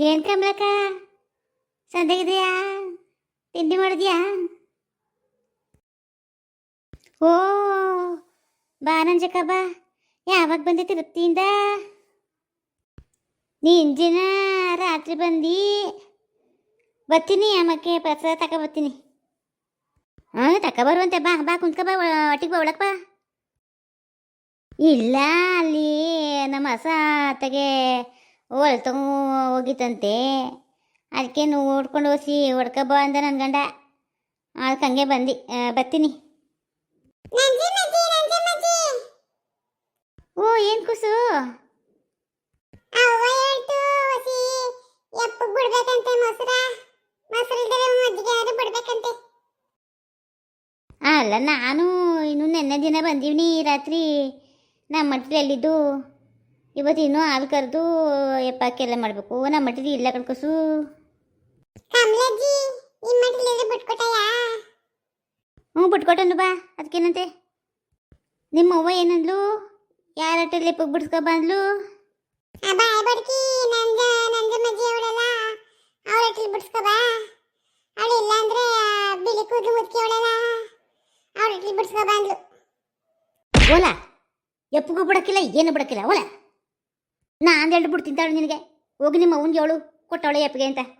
ಏನ್ ಕಮಲಕ್ಕ? ಸಂದೆಗಿದೆಯಾ? ತಿಂಡಿ ಮಾಡಿದ್ಯಾ? ಓ, ಬಾ ನಂಜಕ್ಕ, ಬಾ. ಯಾವಾಗ ಬಂದೆ ತಿರುಪ್ತಿಯಿಂದ ನೀ ದಿನ ರಾತ್ರಿ ಬಂದು. ಬತ್ತೀನಿ ಆಮಕ್ಕೆ ಪ್ರಸಾದ ತಕ ಬರ್ತೀನಿ. ಹಾಂ, ತಕ ಬರುವಂತೆ, ಬಾ ಬಾ, ಕುಂತ್ಕ, ಬಾ ಒಟ್ಟಿಗೆ ಬಾ ಒಳಕ್ಕ ಬಾ. ಇಲ್ಲ ಅಲ್ಲಿ ನಮ್ಮ ಹಸ ತಗೆ ಹೊಲ್ ತಗೋ ಹೋಗಿತ್ತಂತೆ. ಅದಕ್ಕೆ ನೋಡ್ಕೊಂಡು ಹೋಸಿ ಹೊಡ್ಕಬ ಬಾ ಅಂದ ನನ್ನ ಗಂಡ. ಅದಕ್ಕೆ ಹಂಗೆ ಬಂದು ಬರ್ತೀನಿ. ಓ ಏನು ಕುಸು? ಹೊಸಿ ಅಲ್ಲ ನಾನು ಇನ್ನು ನೆನ್ನೆ ದಿನ ಬಂದೀವಿ ರಾತ್ರಿ ನಮ್ಮ ಮಟ್ಲಿ ಎಲ್ಲಿದ್ದು ಇವತ್ತು ಇನ್ನೂ ಹಾಲು ಕರೆದು ಎಲ್ಲ ಮಾಡಬೇಕು. ನಮ್ಮ ಮಟ್ಲಿ ಇಲ್ಲ ಕಣ್ಕೊಸು ಹ್ಞೂ ಬಿಟ್ಕೊಟ್ಟನು ಬಾ ಅದಕ್ಕೇನಂತೆ? ನಿಮ್ಮ ಅವ್ವ ಏನಂದ್ಲು? ಯಾರ ಹಟ್ಟಲ್ಲಿ ಎಪ್ಪಗೆ ಬಿಡ್ಸ್ಕೊ ಬಂದ್ಲು. ಓಲ ಎಪ್ಪಗೂ ಬಿಡಕ್ಕಿಲ್ಲ ಏನು ಬಿಡಕ್ಕಿಲ್ಲ ಓಲ. ನಾ ಅಂದೇಳು ಬಿಡ್ತಿದ್ದಾಳೆ ನಿನಗೆ. ಹೋಗಿ ನಿಮ್ಮ ಅವನಿಗೆ ಅವಳು ಕೊಟ್ಟವಳೆ ಎಪ್ಪಿಗೆ ಅಂತ.